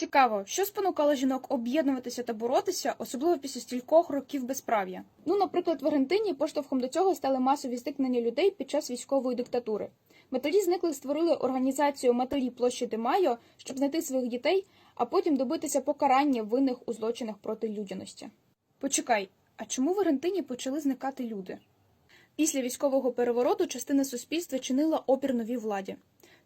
Цікаво, що спонукало жінок об'єднуватися та боротися, особливо після стількох років безправ'я. Ну, наприклад, в Аргентині поштовхом до цього стали масові зникнення людей під час військової диктатури. Матері зниклих створили організацію Матері площі де щоб знайти своїх дітей, а потім добитися покарання винних у злочинах проти людяності. Почекай, а чому в Аргентині почали зникати люди? Після військового перевороту частина суспільства чинила опір новій владі.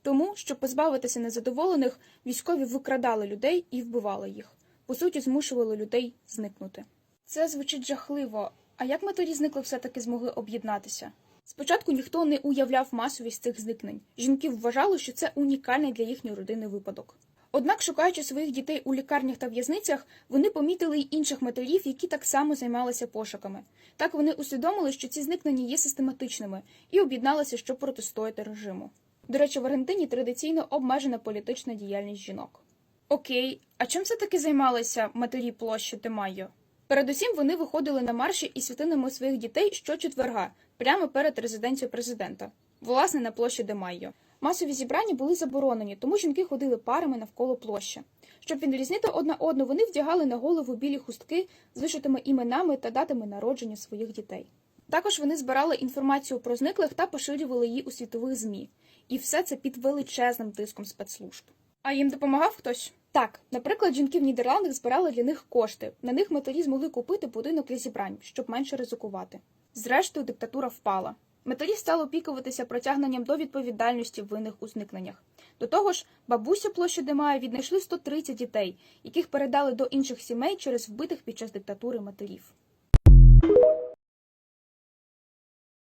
Тому, щоб позбавитися незадоволених, військові викрадали людей і вбивали їх. По суті, змушували людей зникнути. Це звучить жахливо. А як матері зникли все-таки змогли об'єднатися? Спочатку ніхто не уявляв масовість цих зникнень. Жінки вважали, що це унікальний для їхньої родини випадок. Однак, шукаючи своїх дітей у лікарнях та в'язницях, вони помітили й інших матерів, які так само займалися пошуками. Так вони усвідомили, що ці зникнення є систематичними, і об'єдналися, щоб протистояти режиму. До речі, в Аргентині традиційно обмежена політична діяльність жінок. Окей, а чим все таки займалися матері площі Демайо? Передусім вони виходили на марші із святинами своїх дітей щочетверга, прямо перед резиденцією президента, власне, на площі Демайо. Масові зібрання були заборонені, тому жінки ходили парами навколо площі. Щоб відрізнити одна одну, вони вдягали на голову білі хустки з вишитими іменами та датами народження своїх дітей. Також вони збирали інформацію про зниклих та поширювали її у світових ЗМІ. І все це під величезним тиском спецслужб. А їм допомагав хтось? Так, наприклад, жінки в Нідерландах збирали для них кошти. На них матері змогли купити будинок для зібрань, щоб менше ризикувати. Зрештою, диктатура впала. Матері стали опікуватися притягненням до відповідальності винних у зникненнях. До того ж, бабуся площі Демая віднайшли 130 дітей, яких передали до інших сімей через вбитих під час диктатури матерів.